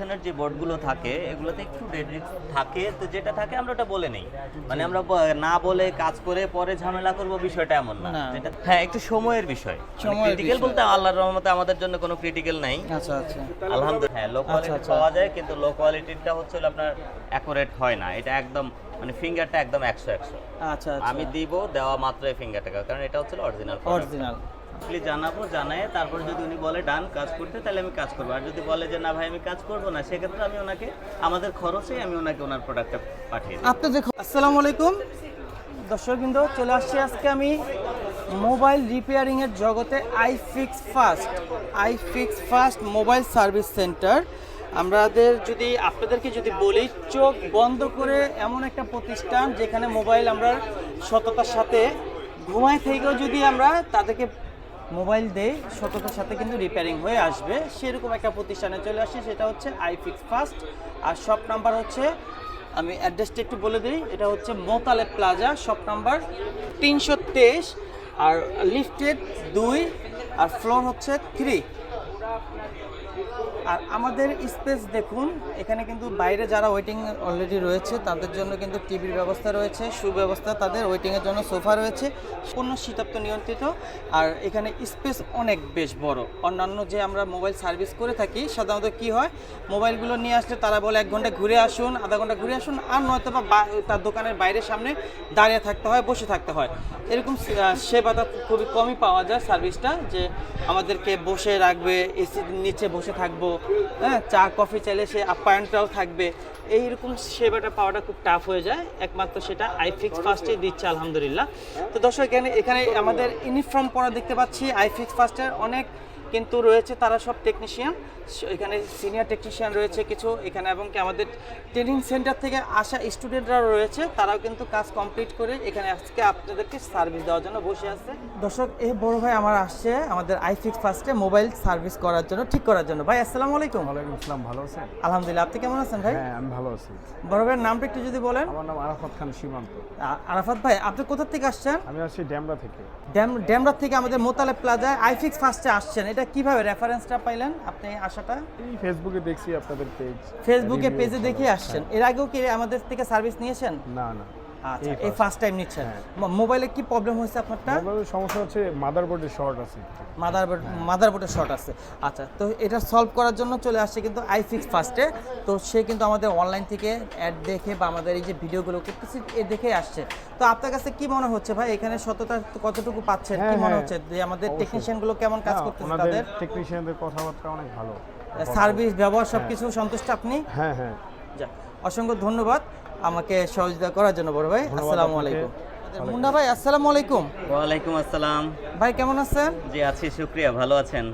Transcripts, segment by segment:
কন্ডিশনের যে বোর্ডগুলো থাকে এগুলোতে একটু ডেড রিস্ক থাকে। তো যেটা থাকে আমরা ওটা বলে নেই। মানে আমরা না বলে কাজ করে পরে ঝামেলা করব বিষয়টা এমন না। যেটা হ্যাঁ একটু সময়ের বিষয়। ক্রিটিক্যাল বলতে আল্লাহর রহমতে আমাদের জন্য কোনো ক্রিটিক্যাল নাই। আচ্ছা আচ্ছা। আলহামদুলিল্লাহ হ্যাঁ লো কোয়ালিটি আচ্ছা। পাওয়া যায় কিন্তু লো কোয়ালিটিটা হচ্ছে আপনার অ্যাকুরেট হয় না। এটা একদম মানে ফিঙ্গারটা একদম একশো একশো। আচ্ছা আমি দিব দেওয়া মাত্রই ফিঙ্গারটা কারণ এটা হচ্ছে অরিজিনাল অরিজিনাল প্লিজ জানাব, জানায় তারপর যদি উনি বলে ডান কাজ করতে, তাহলে আমি কাজ করব। আর যদি বলে যে, না ভাই, আমি কাজ করব না, সেক্ষেত্রে আমি ওনাকে, আমাদের খরচে আমি ওনাকে ওনার প্রোডাক্টটা পাঠিয়ে দিই আপনি দেখুন আসসালামু আলাইকুম। দর্শকবৃন্দ, চলে আসছি আজকে আমি মোবাইল রিপেয়ারিংয়ের জগতে I fix fast I fix fast mobile service centre আমাদের যদি, আপনাদেরকে যদি বলি, চোখ বন্ধ করে এমন একটা প্রতিষ্ঠান যেখানে মোবাইল আমরা সততার সাথে ঘুমায় থেকেও যদি আমরা তাদেরকে মোবাইল দেয়, সততার সাথে কিন্তু রিপেয়ারিং হয়ে আসবে। সেরকম একটা প্রতিষ্ঠানে চলে আসে সেটা হচ্ছে আই ফিক্স ফাস্ট আর শপ নাম্বার হচ্ছে, আমি অ্যাড্রেসটা একটু বলে দিই, এটা হচ্ছে মোতালে প্লাজা শপ নাম্বার তিনশো তেইশ। আর লিফটেড দুই, আর ফ্লোর হচ্ছে থ্রি আর আমাদের স্পেস দেখুন, এখানে কিন্তু বাইরে যারা ওয়েটিং অলরেডি রয়েছে, তাদের জন্য কিন্তু টিভির ব্যবস্থা রয়েছে, সুব্যবস্থা তাদের ওয়েটিংয়ের জন্য সোফা রয়েছে পূর্ণ শীতাপ্ত নিয়ন্ত্রিত, আর এখানে স্পেস অনেক বেশ বড়। অন্যান্য যে আমরা মোবাইল সার্ভিস করে থাকি, সাধারণত কি হয়, মোবাইলগুলো নিয়ে আসলে তারা বলে এক ঘণ্টা ঘুরে আসুন, আধা ঘণ্টা ঘুরে আসুন, আর নয়তো বা তার দোকানের বাইরের সামনে দাঁড়িয়ে থাকতে হয়, বসে থাকতে হয়। এরকম সেবাটা খুবই কমই পাওয়া যায় সার্ভিসটা, যে আমাদেরকে বসে রাখবে এসির নিচে বসে থাকব হ্যাঁ চা, কফি চাইলে সে আপ্যায়নটাও থাকবে। এইরকম সেবাটা পাওয়াটা খুব টাফ হয়ে যায়। একমাত্র সেটা আইফিক্স ফার্স্টে দিচ্ছে, আলহামদুলিল্লাহ। তো দর্শক, এখানে এখানে আমাদের ইউনিফর্ম পরা দেখতে পাচ্ছি। আইফিক্স ফার্স্টের অনেক কিন্তু রয়েছে তারা সব টেকনিশিয়ান এখানে সিনিয়র টেকনিশিয়ান রয়েছে কিছু এখানে এবং কি আমাদের ট্রেনিং সেন্টার থেকে আসা স্টুডেন্টরা রয়েছে তারাও কিন্তু কাজ কমপ্লিট করে এখানে আজকে আপনাদেরকে সার্ভিস দেওয়ার জন্য বসে আছে। দর্শক এই বড় ভাই আমার আসছে আমাদের আইফিক্স ফার্স্টে মোবাইল সার্ভিস করার জন্য ঠিক করার জন্য। ভাই আসসালামু আলাইকুম। ওয়ালাইকুম আসসালাম ভালো আছেন? আলহামদুলিল্লাহ আপনি কেমন আছেন ভাই? হ্যাঁ আমি ভালো আছি। বড় ভাইয়ের নামটা একটু যদি বলেন। আমার নাম আরাফাত খান সীমান্ত। আরাফাত ভাই আপনি কোথা থেকে আসছেন? আমি আসছি ড্যামরা থেকে। ড্যাম ড্যামরা থেকে আমাদের মোতালে প্লাজায় আইফিক্স ফার্স্টে আসছেন। এটা কীভাবে রেফারেন্সটা পাইলেন আপনি আশাটা? এই ফেসবুকে দেখছি আপনাদের পেজ ফেসবুকে পেজে দেখে আসছেন। এর আগেও কি আমাদের থেকে সার্ভিস নিয়েছেন? না না। আচ্ছা এই ফার্স্ট টাইম নিচ্ছেন। হ্যাঁ। মোবাইলে কি প্রবলেম হয়েছে আপনারটা? মোবাইলের সমস্যা হচ্ছে মাদারবোর্ডের শর্ট আছে। মাদারবোর্ড মাদারবোর্ডের শর্ট আছে। আচ্ছা তো এটা সলভ করার জন্য চলে আসছে কিন্তু আই ফিক্স ফার্স্টে তো সে কিন্তু আমাদের অনলাইন থেকে অ্যাড দেখে বা আমাদের এই যে ভিডিওগুলো করতেছি এ দেখে আসছে। তো আপনার কাছে কি মনে হচ্ছে ভাই? এখানে সততা কতটুকু পাচ্ছেন? কি হ্যাঁ, মনে হ্যাঁ, হচ্ছে যে আমাদের টেকনিশিয়ানগুলো কেমন কাজ করতেছে তাদের? টেকনিশিয়ানদের কথাবার্তা অনেক ভালো। সার্ভিস ব্যবহার সব কিছু সন্তুষ্ট আপনি? হ্যাঁ হ্যাঁ। অসংখ্য ধন্যবাদ। আমাকে সহযোগিতা করার জন্য বড় ভাই। আসসালামু আলাইকুম। মুন্না ভাই আসসালামু আলাইকুম। ওয়ালাইকুম আসসালাম। ভাই কেমন আছেন? জি আছি শুক্রিয়া ভালো আছেন?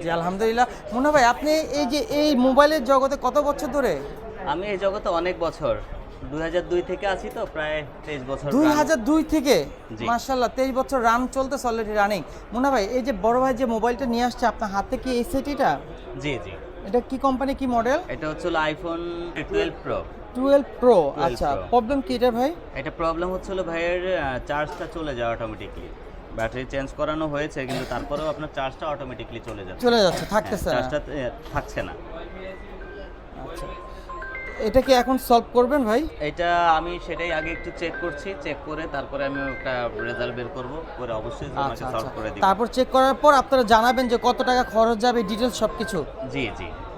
জি আলহামদুলিল্লাহ। মুন্না ভাই আপনি এই যে এই মোবাইলের জগতে কত বছর ধরে? আমি এই জগতে অনেক বছর। দু হাজার দুই থেকে আছি তো প্রায় তেইশ বছর দুই প্রায়। হাজার দুই থেকে? জি। মার্শাল্লাহ তেইশ বছর রান চলতেছে অলরেডি রানিং মুন্না ভাই এই যে বড় ভাই যে মোবাইলটা নিয়ে আসছে আপনার হাতে কি এই সেটিটা জি জি। এটা কি কোম্পানি কি মডেল এটা হচ্ছে iPhone twelve pro twelve pro আচ্ছা প্রবলেম কি এটা ভাই? এটা প্রবলেম হচ্ছিল ভাইয়ের চার্জটা চলে যায় অটোমেটিকলি ব্যাটারি চেঞ্জ করানো হয়েছে কিন্তু তারপরেও আপনার চার্জটা অটোমেটিকলি চলে যাচ্ছে। চলে যাচ্ছে থাকতেছে না। চার্জটা থাকছে না। আচ্ছা। এটা কি এখন সলভ করবেন ভাই? এটা আমি সেটাই আগে একটু চেক করছি চেক করে তারপরে আমি একটা রেজাল্ট বের করব করে অবশ্যই আচ্ছা তোমাকে সলভ আচ্ছা করে দিব। তারপর চেক করার পর আপনারা জানাবেন যে কত টাকা খরচ যাবে ডিটেলস সব কিছু জি জি। আচ্ছা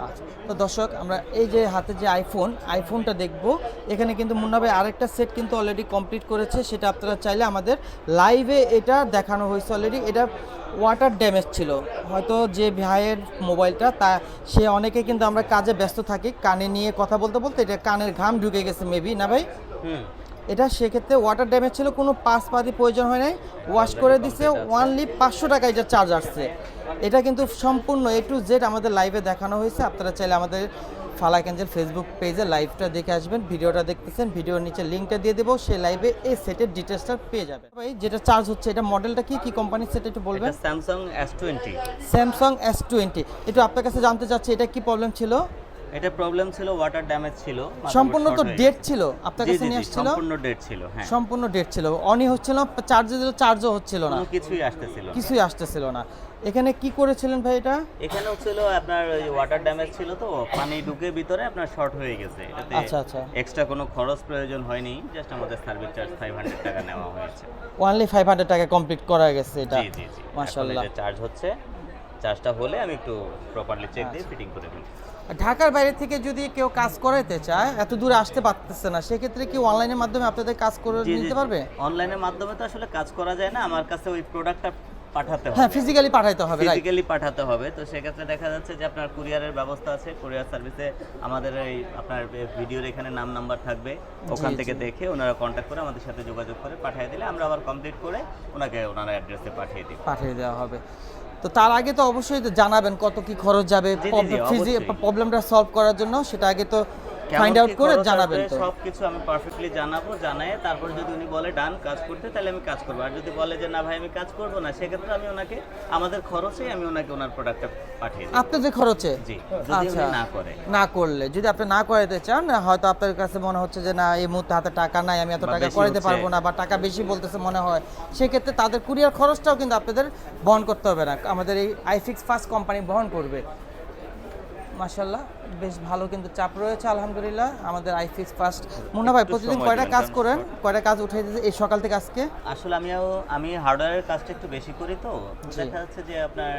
তো দর্শক, আমরা এই যে হাতে যে আইফোন আইফোনটা দেখব, এখানে কিন্তু মুন্না ভাই আরেকটা সেট কিন্তু অলরেডি কমপ্লিট করেছে, সেটা আপনারা চাইলে আমাদের লাইভে এটা দেখানো হয়েছে অলরেডি এটা ওয়াটার ড্যামেজ ছিল। হয়তো যে ভাইয়ের মোবাইলটা তা সে অনেকে কিন্তু আমরা কাজে ব্যস্ত থাকি, কানে নিয়ে কথা বলতে বলতে এটা কানের ঘাম ঢুকে গেছে মেবি না ভাই? হুম। এটা সেক্ষেত্রে ওয়াটার ড্যামেজ ছিল কোনো পাস পাতি প্রয়োজন হয় নাই। ওয়াশ করে দিছে ওয়ানলি পাঁচশো টাকা এটা চার্জ আসছে। এটা কিন্তু সম্পূর্ণ এ টু জেড আমাদের লাইভে দেখানো হয়েছে। আপনারা চাইলে আমাদের ফালাক এঞ্জেল ফেসবুক পেজে লাইভটা দেখে আসবেন ভিডিওটা দেখতেছেন ভিডিওর নিচে লিঙ্কটা দিয়ে দেবো সেই লাইভে এই সেটের ডিটেলসটা পেয়ে যাবেন। ভাই যেটা চার্জ হচ্ছে এটা মডেলটা কি? কি কোম্পানির সেট একটু বলবেন? Samsung S twenty Samsung S twenty একটু আপনার কাছে জানতে চাচ্ছি এটা কি প্রবলেম ছিল? এটা প্রবলেম ছিল ওয়াটার ড্যামেজ ছিল সম্পূর্ণ তো ডেট ছিল আপনার কাছে নিয়ে আসছিল? সম্পূর্ণ ডেট ছিল হ্যাঁ। সম্পূর্ণ ডেট ছিল। অনই হচ্ছিল চার্জে দিল চার্জও হচ্ছিল না। কিছুই আসতেছিল কিছুই আসতেছিল না। এখানে কি করেছিলেন ভাই এটা? এখানে হচ্ছিল আপনার ওই ওয়াটার ড্যামেজ ছিল তো পানি ঢুকে ভিতরে আপনার শর্ট হয়ে গেছে। এটাতে আচ্ছা, আচ্ছা। এক্সট্রা কোনো খরচ প্রয়োজন হয়নি জাস্ট আমাদের সার্ভিস চার্জ ফাইভ হান্ড্রেড টাকা নেওয়া হয়েছে। ফাইভ হান্ড্রেড টাকা কমপ্লিট করা গেছে এটা। জি জি মাশাল্লাহ চার্জ হচ্ছে চার্জটা হলে আমি একটু প্রপারলি চেক। দিয়ে ফিটিং করে দিই ঢাকার বাইরে থেকে যদি কেউ কাজ করাইতে চায় এত দূরে আসতে পারতেছে না সেক্ষেত্রে কি অনলাইনের মাধ্যমে আপনাদের কাজ করে নিতে পারবে? অনলাইনের মাধ্যমে তো আসলে কাজ করা যায় না আমার কাছে ওই প্রোডাক্টটা পাঠাতে হ্যাঁ হবে। ফিজিক্যালি পাঠাইতে হবে ফিজিক্যালি পাঠাতে হবে তো সেক্ষেত্রে দেখা যাচ্ছে যে আপনার কুরিয়ারের ব্যবস্থা আছে কুরিয়ার সার্ভিসে আমাদের এই আপনার ভিডিওর এখানে নাম নাম্বার থাকবে ওখান থেকে দেখে ওনারা কন্ট্যাক্ট করে আমাদের সাথে যোগাযোগ করে পাঠিয়ে দিলে আমরা আবার কমপ্লিট করে ওনাকে ওনার অ্যাড্রেসে পাঠিয়ে দিই। পাঠিয়ে দেওয়া হবে। তো তার আগে তো অবশ্যই জানাবেন কত কি খরচ যাবে। প্রবলেমটা সলভ করার জন্য সেটা আগে তো ফাইন্ড আউট করে জানাবেন তো। সব কিছু আমি পারফেক্টলি জানাব জানাই তারপরে যদি উনি বলে ডান কাজ করতে তাহলে আমি কাজ করব। আর যদি বলে যে না ভাই আমি কাজ করব না সেক্ষেত্রে আমি ওনাকে আমাদের খরচেই আমি ওনাকে ওনার প্রোডাক্টটা পাঠিয়ে দিই। আপনাদের খরচে? জি আচ্ছা। না করে। না করলে যদি আপনি না করাইতে চান হয়তো আপনার কাছে মনে হচ্ছে যে না এই মুহূর্তে হাতে টাকা নাই আমি এত টাকা বেশি করাইতে পারব না বা টাকা বেশি বলতেছে মনে হয় সেক্ষেত্রে তাদের কুরিয়ার খরচটাও কিন্তু আপনাদের বহন করতে হবে না। আমাদের এই আইফিক্স ফার্স্ট কোম্পানি বহন করবে। মাশাল্লাহ বেশ ভালো কিন্তু চাপ রয়েছে আলহামদুলিল্লাহ। আমাদের আইফিক্স ফার্স্ট মুন্না ভাই প্রতিদিন কয়টা কাজ করেন? কয়টা কাজ উঠে দিয়েছে এই সকাল থেকে আজকে? আসলে আমিও আমি হার্ডওয়্যারের কাজটা একটু বেশি করি তো। দেখা যাচ্ছে যে আপনার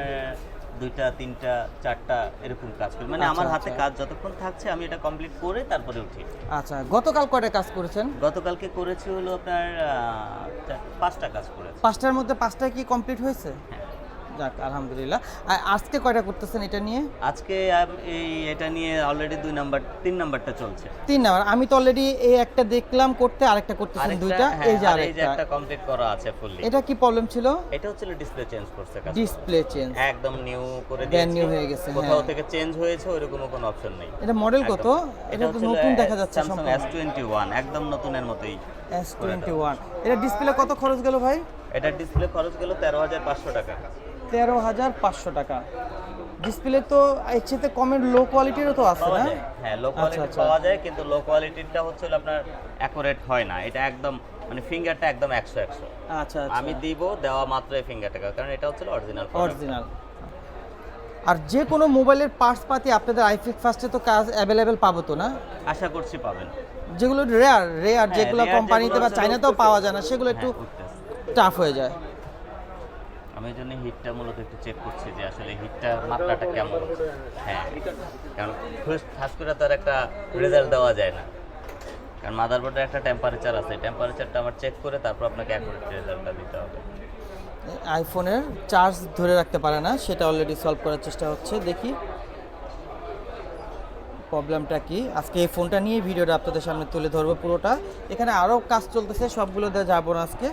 দুইটা তিনটা চারটা এরকম কাজ করি। মানে আচ্ছা, আমার হাতে আচ্ছা। কাজ যতক্ষণ থাকছে আমি এটা কমপ্লিট করে তারপরে উঠি। আচ্ছা গতকাল কয়টা কাজ করেছেন? গতকালকে করেছি হলো আপনার পাঁচটা কাজ করেছি। পাঁচটার মধ্যে পাঁচটা কি কমপ্লিট হয়েছে? হ্যাঁ। যাক আলহামদুলিল্লাহ। আজকে কয়টা করতেছেন এটা নিয়ে? আজকে এই এটা নিয়ে অলরেডি দুই নাম্বার তিন নাম্বারটা চলছে। তিন নাম্বার। আমি তো অলরেডি এই একটা দেখলাম করতে আরেকটা করতেছেন দুইটা। হ্যাঁ, এই যে আরেকটা। একটা কমপ্লিট করা আছে ফুললি এটা কি প্রবলেম ছিল? এটা হচ্ছে ডিসপ্লে চেঞ্জ করছে ডিসপ্লে চেঞ্জ একদম নিউ করে দিয়েছি। new হয়ে গেছে, কোথাও হ্যাঁ। থেকে চেঞ্জ হয়েছে ওইরকম কোনো অপশন নেই। এটা মডেল কত? এটা তো নতুন দেখা যাচ্ছে টোয়েন্টি ওয়ান একদম নতুনের মতোই এস টোয়েন্টি ওয়ান এটা ডিসপ্লে কত খরচ গেল ভাই? এটা ডিসপ্লে খরচ গেল তেরো হাজার পাঁচশো টাকা। তেরো হাজার পাঁচশো টাকা। ডিসপ্লে তো চেয়ে কমের লো কোয়ালিটিরও তো আছে না? হ্যাঁ লো আচ্ছা, কোয়ালিটি আচ্ছা। পাওয়া যায় কিন্তু লো কোয়ালিটিটা হচ্ছে আপনার অ্যাকুরেট হয় না। এটা একদম মানে ফিঙ্গারটা একদম একশো একশো। আচ্ছা আমি দিব দেওয়া মাত্রই ফিঙ্গারটা কারণ এটা হচ্ছে অরিজিনাল অরিজিনাল আর যে কোনো মোবাইলের পার্টস পাতি আপনাদের আইফিক ফার্স্টে তো কাজ অ্যাভেলেবেল পাবো তো না? আশা করছি পাবেন। যেগুলো রেয়ার রেয়ার হ্যাঁ, যেগুলো কোম্পানিতে বা চাইনাতেও পাওয়া যায় না সেগুলো একটু হ্যাঁ, টাফ হয়ে যায়। আমি জন্য হিটটা মূলত একটু চেক করছি যে আসলে হিটটা মাত্রাটা কেমন। হ্যাঁ কারণ ফার্স্ট করে তো আর একটা রেজাল্ট দেওয়া যায় না। কারণ মাদারবোর্ডের একটা টেম্পারেচার আছে টেম্পারেচারটা আমার চেক করে তারপর আপনাকে অ্যাকুরেট রেজাল্টটা দিতে হবে। আইফোনের চার্জ ধরে রাখতে পারে না, সেটা অলরেডি সলভ করার চেষ্টা হচ্ছে। দেখি প্রবলেমটা কি? আজকে এই ফোনটা নিয়ে ভিডিওটা আপনাদের সামনে তুলে ধরবো পুরোটা। এখানে আরও কাজ চলতেছে সবগুলো সবগুলোতে যাব না আজকে।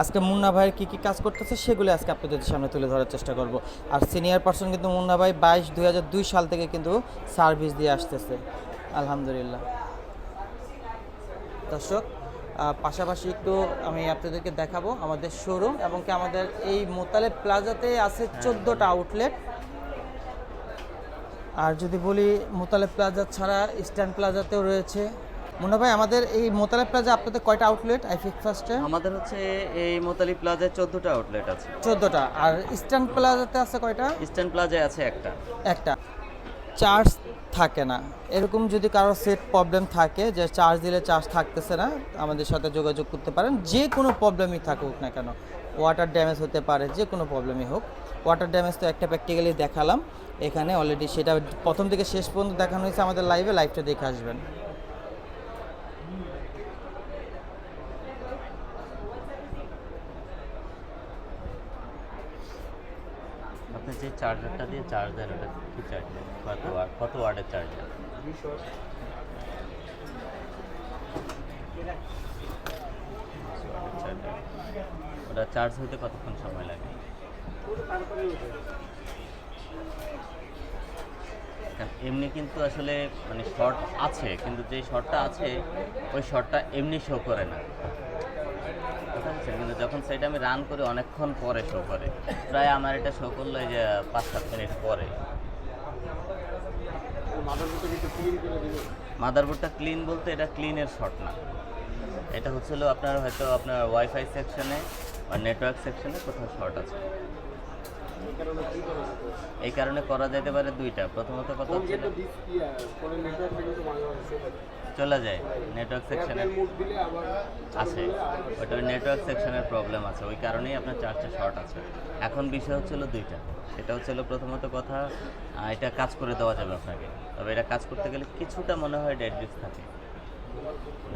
আজকে মুন্না ভাইয়ের কী কী কাজ করতেছে সেগুলো আজকে আপনাদের সামনে তুলে ধরার চেষ্টা করব। আর সিনিয়র পার্সন কিন্তু মুন্না ভাই বাইশ দুই সাল থেকে কিন্তু সার্ভিস দিয়ে আসতেছে। আলহামদুলিল্লাহ। দর্শক পাশাপাশি একটু আমি আপনাদেরকে দেখাবো আমাদের শোরুম এবং কি আমাদের এই মোতালেব প্লাজাতে আছে চোদ্দোটা আউটলেট আর যদি বলি মোতালেব প্লাজা ছাড়া স্ট্যান্ড প্লাজাতেও রয়েছে। মুন্না ভাই আমাদের এই মোতালেব প্লাজা আপনাদের কয়টা আউটলেট আইফিক ফার্স্টে আমাদের হচ্ছে এই মোতালি প্লাজায় চোদ্দোটা আউটলেট আছে। চোদ্দোটা। আর ইস্টার্ন প্লাজাতে আছে কয়টা? ইস্টার্ন প্লাজায় আছে একটা। একটা। চার্জ থাকে না। এরকম যদি কারও সেট প্রবলেম থাকে যে চার্জ দিলে চার্জ থাকতেছে না আমাদের সাথে যোগাযোগ করতে পারেন। যে কোনো প্রবলেমই থাকুক না কেন। ওয়াটার ড্যামেজ হতে পারে যে কোনো প্রবলেমই হোক। ওয়াটার ড্যামেজ তো একটা প্র্যাকটিক্যালি দেখালাম। এখানে অলরেডি সেটা প্রথম থেকে শেষ পর্যন্ত দেখানো হয়েছে আমাদের লাইভে লাইভটা দেখে আসবেন। যে চার্জারটা দিয়ে চার্জ দেন, ওটা কি চার্জার কত ওয়াট কত ওয়ার্ডের চার্জার ওটা চার্জ হইতে কতক্ষণ সময় লাগে? এমনি কিন্তু আসলে মানে শর্ট আছে, কিন্তু যে শর্টটা আছে, ওই শর্টটা এমনি শো করে না। কিন্তু যখন সেটা আমি রান করি অনেকক্ষণ পরে শো করে। প্রায় আমার এটা শো করল যে পাঁচ সাত মিনিট পরে। মাদারবোর্ডটা ক্লিন বলতে এটা ক্লিনের শট না। এটা হচ্ছিল আপনার হয়তো আপনার ওয়াইফাই সেকশনে বা নেটওয়ার্ক সেকশনে কোথাও শর্ট আছে। এই কারণে করা যেতে পারে দুইটা। প্রথমত কথা হচ্ছে চলে যায় নেটওয়ার্ক সেকশনের আছে। ওটা নেটওয়ার্ক সেকশনের প্রবলেম আছে, ওই কারণেই আপনার চার্জটা শর্ট আছে। এখন বিষয় হচ্ছিল দুইটা। সেটা হচ্ছিল প্রথমত কথা এটা কাজ করে দেওয়া যাবে আপনাকে। তবে এটা কাজ করতে গেলে কিছুটা মনে হয় ডেড রিক্স থাকে।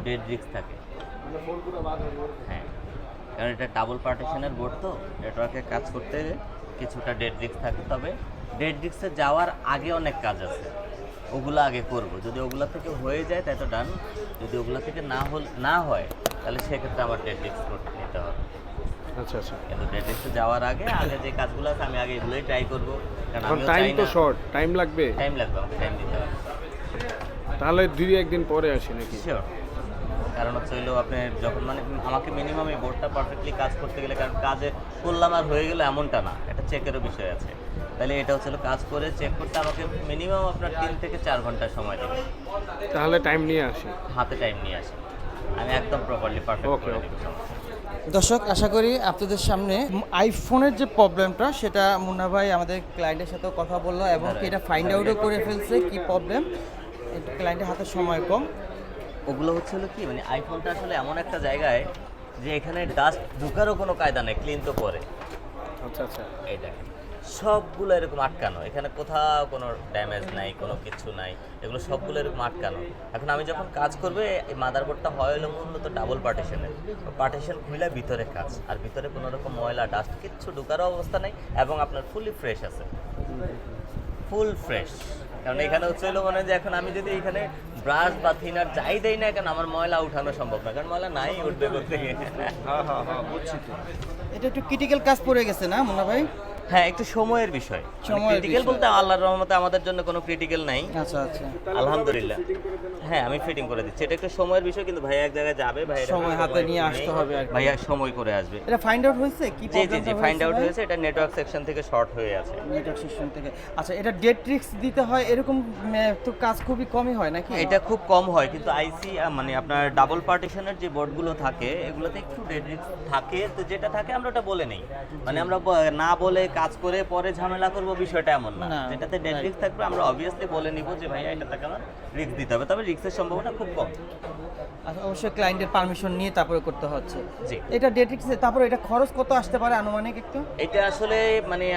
ডেড রিস্ক থাকে। হ্যাঁ। কারণ এটা ডাবল পার্টিশনের বোর্ড তো নেটওয়ার্কে কাজ করতে কিছুটা ডেড রিস্ক থাকে। তবে ডেড রিস্কে যাওয়ার আগে অনেক কাজ আছে। ওগুলো আগে করব। যদি ওগুলো থেকে হয়ে যায় তাই তো ডান যদি ওগুলো থেকে না হল না হয় তাহলে সেক্ষেত্রে আমার রিস্ক করতে নিতে হবে। আচ্ছা আচ্ছা। কিন্তু ডেড রিস্কে যাওয়ার আগে আগে যে কাজগুলো আছে আমি আগে এগুলোই ট্রাই করব। কারণ টাইম তো শর্ট টাইম লাগবে। টাইম লাগবে আমাকে টাইম দিতে হবে। তাহলে দুই একদিন পরে আসি নাকি? শিওর কারণ হচ্ছে হইল আপনি যখন মানে আমাকে মিনিমাম এই বোর্ডটা পারফেক্টলি কাজ করতে গেলে কারণ কাজে করলাম আর হয়ে গেল এমনটা না। এটা চেকেরও বিষয় আছে। তাহলে এটা হচ্ছে কাজ করে চেক করতে আমাকে মিনিমাম আপনার তিন থেকে চার ঘণ্টা সময় দেবে। তাহলে টাইম নিয়ে আসি। হাতে টাইম নিয়ে আসি। আমি একদম প্রপারলি পারফেক্ট Okay, করে দেবো। দর্শক আশা করি আপনাদের সামনে আইফোনের যে প্রবলেমটা সেটা মুন্না ভাই আমাদের ক্লায়েন্টের সাথেও কথা বলল এবং এটা ফাইন্ড আউটও করে ফেলছে কি প্রবলেম ক্লায়েন্টের হাতে সময় কম। ওগুলো হচ্ছে হলো কি মানে আইফোনটা আসলে এমন একটা জায়গায় যে এখানে ডাস্ট ঢুকারও কোনো কায়দা নেই ক্লিন তো করে। আচ্ছা আচ্ছা। এই দেখেন। সবগুলো এরকম আটকানো। এখানে কোথাও কোনো ড্যামেজ নাই কোনো কিছু নাই। এগুলো সবগুলো এরকম আটকানো। এখন আমি যখন কাজ করবে এই মাদারবোর্ডটা হয় হলো মূলত ডাবল পার্টিশনের পার্টিশন খুলে ভিতরে কাজ। আর ভিতরে কোনো রকম ময়লা ডাস্ট কিচ্ছু ঢুকারও অবস্থা নেই এবং আপনার ফুলি ফ্রেশ আছে। ফুল ফ্রেশ কারণ এখানে হচ্ছে হলো মানে যে এখন আমি যদি এখানে ব্রাশ বা থিনার যাই দেই না কেন আমার ময়লা উঠানো সম্ভব না। কারণ ময়লা নাই উঠবে করতে হ্যাঁ হ্যাঁ হ্যাঁ বুঝছি তো। এটা একটু ক্রিটিক্যাল কাজ পড়ে গেছে না মুন্না ভাই? হ্যাঁ একটু সময়ের বিষয়। ক্রিটিক্যাল বলতে আল্লাহর রহমতে আমাদের জন্য কোনো ক্রিটিক্যাল নাই। আচ্ছা আচ্ছা। আলহামদুলিল্লাহ। হ্যাঁ আমি ফিটিং করে দিচ্ছি। এটা একটু সময়ের বিষয় কিন্তু ভাইয়া এক জায়গায় যাবে ভাইয়া সময় হাতে নিয়ে আসতে হবে আর। ভাইয়া সময় করে আসবে। এটা ফাইন্ড আউট হয়েছে? কি জি জি জি ফাইন্ড আউট হয়েছে এটা নেটওয়ার্ক সেকশন থেকে শর্ট হয়ে আছে। নেটওয়ার্ক সিস্টেম থেকে। আচ্ছা এটা ডেট ট্রিক্স দিতে হয় এরকম তো কাজ খুবই কমই হয় নাকি? এটা খুব কম হয় কিন্তু আইসি মানে আপনার ডাবল পার্টিশনের যে বোর্ডগুলো থাকে এগুলোতে একটু ডেড রিস্ক থাকে। তো যেটা থাকে আমরা ওটা বলে নেই। মানে আমরা না বলে কাজ করে পরে ঝামেলা করব বিষয়টা এমন না। যেটাতে ডেড রিস্ক থাকবে আমরা অবভিয়াসলি বলে নিব যে ভাইয়া এটা তাকে আমার রিস্ক দিতে হবে। তবে রিস্কের সম্ভাবনা খুব কম। অবশ্যই ক্লায়েন্টের পারমিশন নিয়ে তারপরে করতে হচ্ছে। জি। এটা ডেট তারপরে এটা খরচ কত আসতে পারে আনুমানিক একটু? এটা আসলে মানে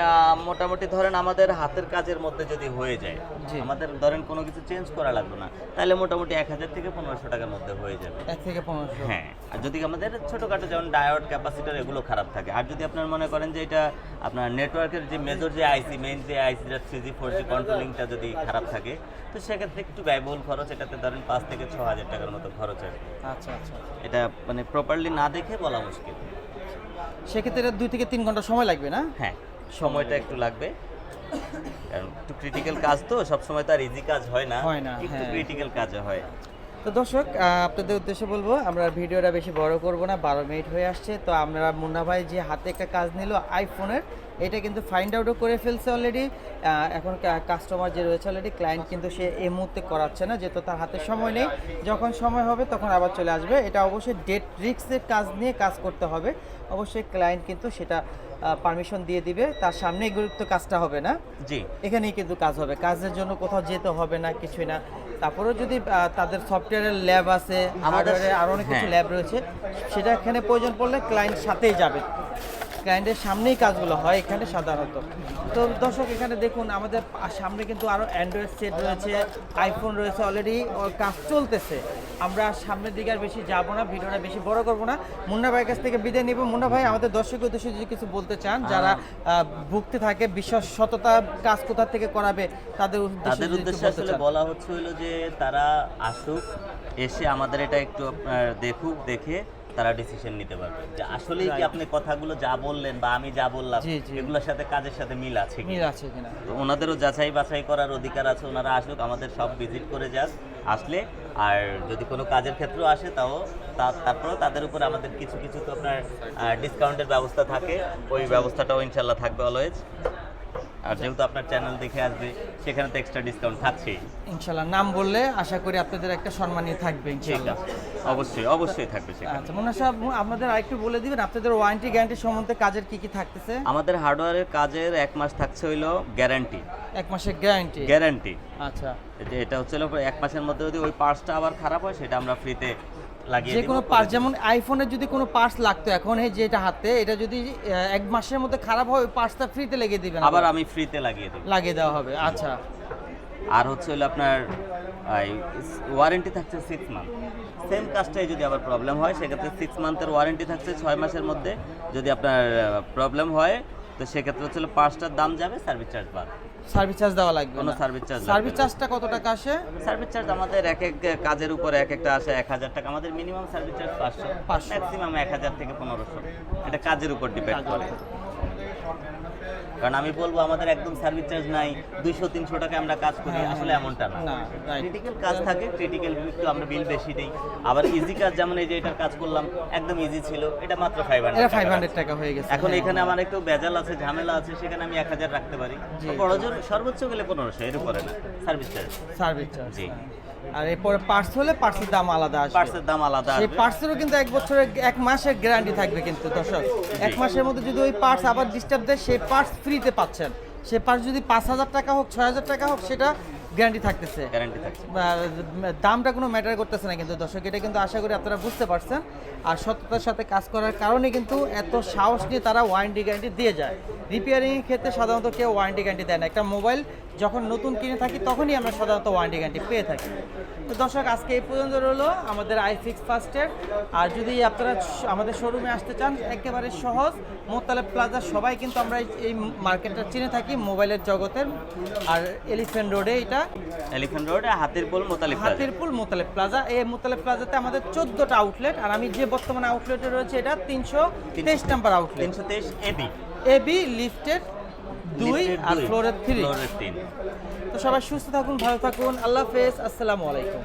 মোটামুটি ধরেন আমাদের হাতের কাজের মধ্যে যদি হয়ে যায়। আমাদের ধরেন কোনো কিছু চেঞ্জ করা লাগবে না তাহলে মোটামুটি এক হাজার থেকে পনেরোশো টাকার মধ্যে হয়ে যাবে। এক থেকে পনেরোশো। হ্যাঁ আর যদি আমাদের ছোটোখাটো যেমন ডায়োড ক্যাপাসিটার এগুলো খারাপ থাকে আর যদি আপনার মনে করেন যে এটা আপনার নেটওয়ার্কের যে মেজর যে আইসি মেইন যে আইসি থ্রি জি ফোর জি কন্ট্রোলিংটা যদি খারাপ থাকে তো সেক্ষেত্রে একটু ব্যয়বহুল খরচ এটাতে ধরেন পাঁচ থেকে ছ হাজার টাকার মতো খরচ আসবে আচ্ছা আচ্ছা এটা মানে প্রপারলি না দেখে বলা মুশকিল। সেক্ষেত্রে এটা দুই থেকে তিন ঘণ্টা সময় লাগবে না? হ্যাঁ সময়টা একটু লাগবে। কারণ একটু ক্রিটিক্যাল কাজ তো সবসময় তো আর ইজি কাজ হয় না। হয় না, একটু হ্যাঁ। ক্রিটিক্যাল কাজ হয়। তো দর্শক আপনাদের উদ্দেশ্যে বলব, আমরা ভিডিওটা বেশি বড় করব না, বারো মিনিট হয়ে আসছে। তো আমরা মুন্না ভাই যে হাতে একটা কাজ নিল আইফোনের এটা কিন্তু ফাইন্ড আউটও করে ফেলছে অলরেডি এখন কাস্টমার যে রয়েছে অলরেডি ক্লায়েন্ট কিন্তু সে এই মুহূর্তে করাচ্ছে না, যেহেতু তার হাতে সময় নেই। যখন সময় হবে, তখন আবার চলে আসবে। এটা অবশ্যই ডেট রিক্সের কাজ নিয়ে কাজ করতে হবে। অবশ্যই ক্লায়েন্ট কিন্তু সেটা পারমিশন দিয়ে দিবে। তার সামনেই গুরুত্ব কাজটা হবে না? জি। এখানেই কিন্তু কাজ হবে। কাজের জন্য কোথাও যেতে হবে না কিছুই না। তারপরেও যদি তাদের সফটওয়্যারের ল্যাব আছে আমাদের- আরও অনেক কিছু হ্যাঁ। ল্যাব রয়েছে সেটা এখানে প্রয়োজন পড়লে ক্লায়েন্ট সাথেই যাবে। ক্লায়েন্টের সামনেই কাজগুলো হয় এখানে সাধারণত। তো দর্শক এখানে দেখুন আমাদের সামনে কিন্তু আরও অ্যান্ড্রয়েড সেট রয়েছে আইফোন রয়েছে অলরেডি কাজ চলতেছে। আমরা সামনের দিকে আর বেশি যাব না ভিডিওটা বেশি বড় করব না। মুন্না ভাইয়ের কাছ থেকে বিদায় নিব। মুন্না ভাই আমাদের দর্শক উদ্দেশ্যে যদি কিছু বলতে চান যারা ভুগতে থাকে বিশ্বাস সততা কাজ কোথা থেকে করাবে তাদের উদ্দেশ্যে তাদের উদ্দেশ্যে আসলে বলা হচ্ছে হলো যে তারা আসুক এসে আমাদের এটা একটু দেখুক দেখে তারা ডিসিশন নিতে পারবে। যে আসলেই কি আপনি কথাগুলো যা বললেন বা আমি যা বললাম। এগুলোর সাথে কাজের সাথে মিল আছে কি মিল আছে কিনা? তো ওনাদেরও যাচাই বাছাই করার অধিকার আছে ওনারা আসুক আমাদের সব ভিজিট করে যাক আসলে। আর যদি কোনো কাজের ক্ষেত্রেও আসে তাও তারপরেও তাদের উপর আমাদের কিছু কিছু তো আপনার ডিসকাউন্টের ব্যবস্থা থাকে। ওই ব্যবস্থাটাও ইনশাল্লাহ থাকবে অলওয়েজ আর যেহেতু আপনার চ্যানেল দেখে আসবে সেখানে তো এক্সট্রা ডিসকাউন্ট থাকছেই। ইনশাল্লাহ নাম বললে আশা করি আপনাদের একটা সম্মানই থাকবে ইনশাল্লাহ। অবশ্যই অবশ্যই থাকবে সেখানে। আচ্ছা মুন্না সাহেব আপনাদের আরেকটু বলে দিবেন আপনাদের ওয়ারেন্টি গ্যারান্টি সম্বন্ধে কাজের কি কি থাকতেছে? আমাদের হার্ডওয়্যারের কাজের এক মাস থাকছে হইল গ্যারান্টি এক মাসের গ্যারান্টি গ্যারান্টি আচ্ছা। এটা হচ্ছে এক মাসের মধ্যে যদি ওই পার্টসটা আবার খারাপ হয় সেটা আমরা ফ্রিতে যে কোনো পার্স যেমন আইফোনের যদি কোনো পার্টস লাগতো এখন এই যেটা হাতে এটা যদি এক মাসের মধ্যে খারাপ হয় ওই পার্টসটা ফ্রিতে লেগে দিবেন আবার আমি ফ্রিতে লাগিয়ে দেব। লাগিয়ে দেওয়া হবে আচ্ছা। আর হচ্ছে হলো আপনার ওয়ারেন্টি থাকছে সিক্স মান্থ সেম কাজটাই যদি আবার প্রবলেম হয় সেক্ষেত্রে সিক্স মান্থের ওয়ারেন্টি থাকছে ছয় মাসের মধ্যে। যদি আপনার প্রবলেম হয় তো সেক্ষেত্রে হচ্ছে পাঁচটার দাম যাবে সার্ভিস চার্জ বাদ। সার্ভিস চার্জ দেওয়া লাগবে কোনো সার্ভিস চার্জ সার্ভিস চার্জটা কত টাকা আসে? সার্ভিস চার্জ আমাদের এক এক কাজের উপরে এক একটা আসে এক হাজার টাকা। আমাদের মিনিমাম সার্ভিস চার্জ পাঁচশো। 500 ম্যাক্সিমাম এক হাজার থেকে পনেরোশো। এটা কাজের উপর ডিপেন্ড করে। কারণ আমি বলব আমাদের একদম সার্ভিস চার্জ নাই দুইশো তিনশো টাকা আমরা কাজ করি হ্যাঁ, আসলে এমনটা না। ক্রিটিক্যাল কাজ থাকে ক্রিটিক্যাল একটু আমরা বিল বেশি দিই। আবার ইজি কাজ যেমন এই যে এটার কাজ করলাম একদম ইজি ছিল এটা মাত্র ফাইভ হান্ড্রেড টাকা হয়ে গেছে। এখন হ্যাঁ। এখানে আমার একটু বেজাল আছে ঝামেলা আছে সেখানে আমি এক হাজার রাখতে পারি। বড় জোর সর্বোচ্চ গেলে পনেরোশো এর উপরে না। সার্ভিস চার্জ সার্ভিস চার্জ জি। আর এরপরে পার্স হলে পার্সের দাম আলাদা আসবে। পার্টসের দাম আলাদা সেই আসবে। পার্টসেরও কিন্তু এক বছরের এক মাসের গ্যারান্টি থাকবে কিন্তু দর্শক। এক মাসের মধ্যে যদি ওই পার্টস আবার ডিস্টার্ব দেয় সেই পার্টস ফ্রিতে পাচ্ছেন। সেই পার্টস যদি পাঁচ হাজার টাকা হোক ছয় হাজার টাকা হোক সেটা গ্যারান্টি থাকতেছে। গ্যারান্টি থাকছে। দামটা কোনো ম্যাটার করতেছে না কিন্তু দর্শক এটা কিন্তু আশা করি আপনারা বুঝতে পারছেন। আর সততার সাথে কাজ করার কারণে কিন্তু এত সাহস নিয়ে তারা ওয়ারেন্টি গ্যারান্টি দিয়ে যায়। রিপেয়ারিংয়ের ক্ষেত্রে সাধারণত কেউ ওয়ারেন্টি গ্যারান্টি দেয় না। একটা মোবাইল যখন নতুন কিনে থাকি তখনই আমরা সাধারণত ওয়ারেন্টি গ্যারান্টি পেয়ে থাকি। তো দর্শক আজকে এই পর্যন্ত রইল আমাদের আই ফিক্স ফার্স্টের আর যদি আপনারা আমাদের শোরুমে আসতে চান একেবারে সহজ মোতালেব প্লাজা সবাই কিন্তু আমরা এই- মার্কেটটা চিনে থাকি মোবাইলের জগতের। আর এলিফেন্ট রোডে এটা। Elephant road Hatirpool Motaleb plaza. Hatirpool Motaleb plaza এই মোতালেব প্লাজাতে আমাদের চোদ্দটা আউটলেট আর আমি যে বর্তমানে আউটলেটে রয়েছে এটা তিনশো তেইশ নাম্বার আউটলেট তিনশো তেইশ এবি এবি লিফটেড দুই আর ফ্লোরের থ্রি। ফ্লোরের তিন। তো সবাই সুস্থ থাকুন ভালো থাকুন। আল্লাহ হাফেজ। আসসালামু আলাইকুম।